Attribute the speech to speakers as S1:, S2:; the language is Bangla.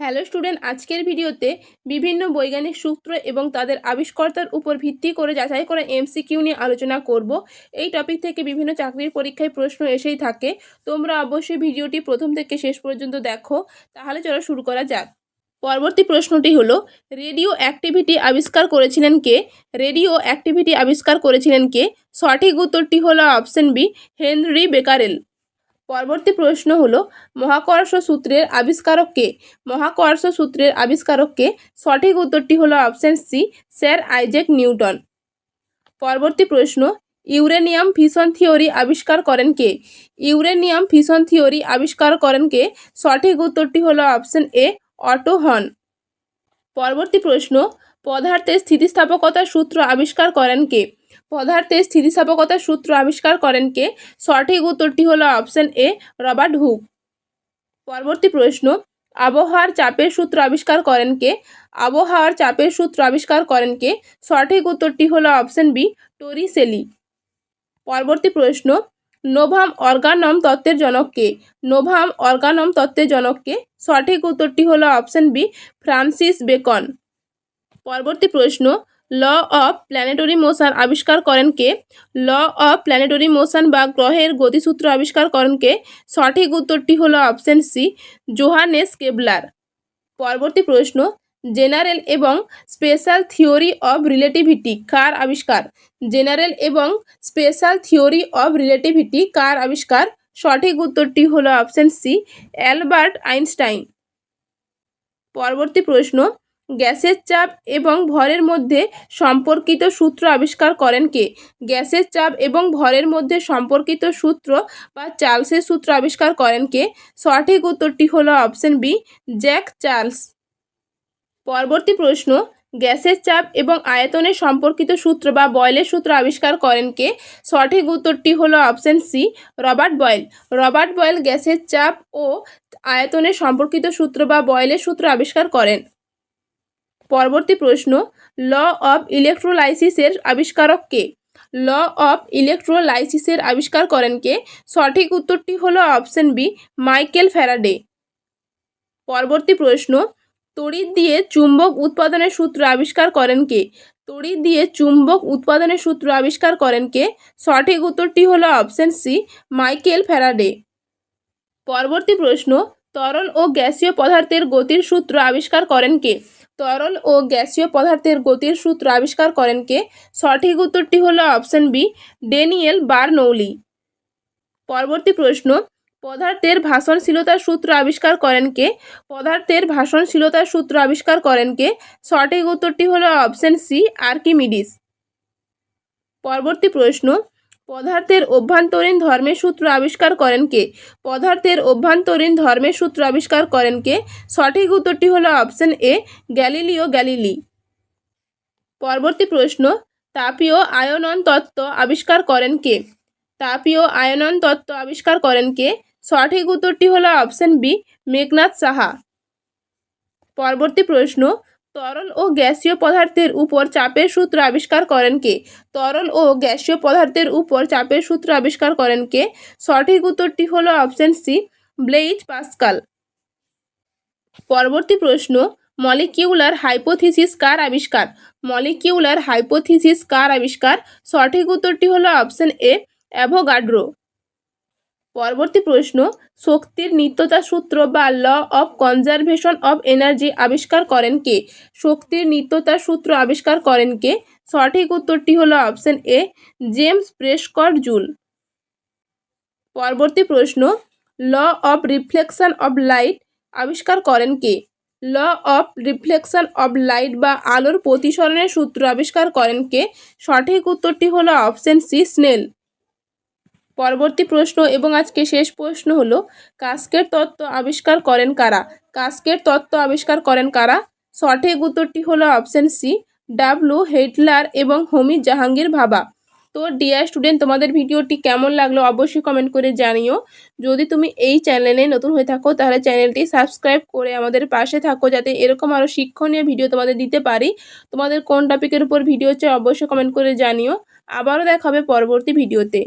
S1: হ্যালো স্টুডেন্ট আজকের ভিডিওতে বিভিন্ন বৈজ্ঞানিক সূত্র এবং তাদের আবিষ্কর্তার উপর ভিত্তি করে যাচাই করা এমসিকিউ নিয়ে আলোচনা করব। এই টপিক থেকে বিভিন্ন চাকরির পরীক্ষায় প্রশ্ন এসেই থাকে। তোমরা অবশ্যই ভিডিওটি প্রথম থেকে শেষ পর্যন্ত দেখো। তাহলে চলো শুরু করা যাক। পরবর্তী প্রশ্নটি হলো, রেডিও অ্যাক্টিভিটি আবিষ্কার করেছিলেন কে? রেডিও অ্যাক্টিভিটি আবিষ্কার করেছিলেন কে? সঠিক উত্তরটি হলো অপশন বি হেনরি বেকারেল। পরবর্তী প্রশ্ন হলো, মহাকর্ষ সূত্রের আবিষ্কারককে মহাকর্ষ সূত্রের আবিষ্কারককে সঠিক উত্তরটি হলো option C, sir Isaac Newton. পরবর্তী প্রশ্ন, ইউরেনিয়াম ফিশন থিওরি আবিষ্কার করেন কে? ইউরেনিয়াম ফিশন থিওরি আবিষ্কার করেন কে? সঠিক উত্তরটি হলো অপশন এ, অটো হন পরবর্তী প্রশ্ন, পদার্থের স্থিতিস্থাপকতার সূত্র আবিষ্কার করেন কে? পদার্থের স্থিতিস্থাপকতার সূত্র আবিষ্কার করেন কে? সঠিক উত্তরটি হলো অপশন এ, রবার্ট হুক। পরবর্তী প্রশ্ন, আবহাওয়ার চাপের সূত্র আবিষ্কার করেন কে? আবহাওয়ার চাপের সূত্র আবিষ্কার করেন কে? সঠিক উত্তরটি হলো অপশন বি টরি সেলি পরবর্তী প্রশ্ন, নোভাম অর্গানম তত্ত্বের জনক কে? নোভাম অর্গানম তত্ত্বের জনক কে? সঠিক উত্তরটি হলো অপশন বি, ফ্রান্সিস বেকন। পরবর্তী প্রশ্ন ল অফ প্ল্যানেটরি মোশন আবিষ্কার করেন কে? ল অফ প্ল্যানেটরি মোশন বা গ্রহের গতিসূত্র আবিষ্কার করেন কে? সঠিক উত্তরটি হলো অপশন সি, জোহানেস কেবলার। পরবর্তী প্রশ্ন, জেনারেল এবং স্পেশাল থিওরি অফ রিলেটিভিটি কার আবিষ্কার? জেনারেল এবং স্পেশাল থিওরি অফ রিলেটিভিটি কার আবিষ্কার? সঠিক উত্তরটি হলো অপশন সি, অ্যালবার্ট আইনস্টাইন। পরবর্তী প্রশ্ন গ্যাসের চাপ এবং ভরের মধ্যে সম্পর্কিত সূত্র আবিষ্কার করেন কে? গ্যাসের চাপ এবং ভরের মধ্যে সম্পর্কিত সূত্র বা চার্লসের সূত্র আবিষ্কার করেন কে? সঠিক উত্তরটি হলো অপশন বি, জ্যাক চার্লস। পরবর্তী প্রশ্ন, গ্যাসের চাপ এবং আয়তনের সম্পর্কিত সূত্র বা বয়েলের সূত্র আবিষ্কার করেন কে? সঠিক উত্তরটি হলো option C, Robert Boyle. Robert Boyle গ্যাসের চাপ ও আয়তনের সম্পর্কিত সূত্র বা বয়েলের সূত্র আবিষ্কার করেন। পরবর্তী প্রশ্ন, ল অব ইলেকট্রোলাইসিসের আবিষ্কারক কে? ল অব ইলেকট্রোলাইসিসের আবিষ্কার করেন কে? সঠিক উত্তরটি হলো অপশন বি, মাইকেল ফ্যারাডে। পরবর্তী প্রশ্ন, তড়িৎ দিয়ে চুম্বক উৎপাদনের সূত্র আবিষ্কার করেন কে? তড়িৎ দিয়ে চুম্বক উৎপাদনের সূত্র আবিষ্কার করেন কে? সঠিক উত্তরটি হলো অপশন সি, মাইকেল ফ্যারাডে। পরবর্তী প্রশ্ন, তরল ও গ্যাসীয় পদার্থের গতির সূত্র আবিষ্কার করেন কে? তরল ও গ্যাসীয় পদার্থের গতির সূত্র আবিষ্কার করেন কে? সঠিক উত্তরটি হলো অপশন বি, ডেনিয়েল বার্নৌলি। পরবর্তী প্রশ্ন, পদার্থের ভাষণশীলতার সূত্র আবিষ্কার করেন কে? পদার্থের ভাষণশীলতার সূত্র আবিষ্কার করেন কে? সঠিক উত্তরটি হলো অপশন সি, আর্কিমিডিস। পরবর্তী প্রশ্ন পদার্থের অভ্যন্তরীণ ধর্মের সূত্র আবিষ্কার করেন কে? পদার্থের অভ্যন্তরীণ ধর্মের সূত্র আবিষ্কার করেন কে? সঠিক উত্তরটি হলো অপশন এ, গ্যালিলিও গ্যালিলি। পরবর্তী প্রশ্ন, তাপীয় আয়নন তত্ত্ব আবিষ্কার করেন কে? তাপীয় আয়নন তত্ত্ব আবিষ্কার করেন কে? সঠিক উত্তরটি হলো অপশন বি, মেঘনাথ সাহা। পরবর্তী প্রশ্ন তরল ও গ্যাসীয় পদার্থের উপর চাপের সূত্র আবিষ্কার করেন কে? তরল ও গ্যাসীয় পদার্থের উপর চাপের সূত্র আবিষ্কার করেন কে? সঠিক উত্তরটি হলো অপশন সি, ব্লেইজ পাস্কাল। পরবর্তী প্রশ্ন, মলিকিউলার হাইপোথিসিস কার আবিষ্কার? মলিকিউলার হাইপোথিসিস কার আবিষ্কার? সঠিক উত্তরটি হলো অপশন এ, অ্যাভোগাড্রো। পরবর্তী প্রশ্ন, শক্তির নিত্যতা সূত্র বা law of conservation of energy আবিষ্কার করেন কে? শক্তির নিত্যতা সূত্র আবিষ্কার করেন কে? সঠিক উত্তরটি হলো option A James Prescott Joule পরবর্তী প্রশ্ন law of reflection of light আবিষ্কার করেন কে? Law of reflection of light বা আলোর প্রতিসরণের সূত্র আবিষ্কার করেন কে? সঠিক উত্তরটি হলো অপশন সি স্নেল পরবর্তী প্রশ্ন এবং আজকে শেষ প্রশ্ন হলো, কাস্কের তত্ত্ব আবিষ্কার করেন কারা? কাস্কের তত্ত্ব আবিষ্কার করেন কারা? সঠিক উত্তরটি হলো অপশন সি, ডাব্লু হেটলার এবং হোমি জাহাঙ্গীর ভাবা। তো ডিয়ার স্টুডেন্ট, তোমাদের ভিডিওটি কেমন লাগল অবশ্যই কমেন্ট করে জানিও। যদি তুমি এই চ্যানেলে নতুন হয়ে থাকো, তাহলে চ্যানেলটি সাবস্ক্রাইব করে আমাদের পাশে থাকো যাতে এরকম আরও শিক্ষণীয় ভিডিও তোমাদের দিতে পারি। তোমাদের কোন টপিকের উপর ভিডিও চাই অবশ্যই কমেন্ট করে জানিও। আবারও দেখা হবে পরবর্তী ভিডিওতে।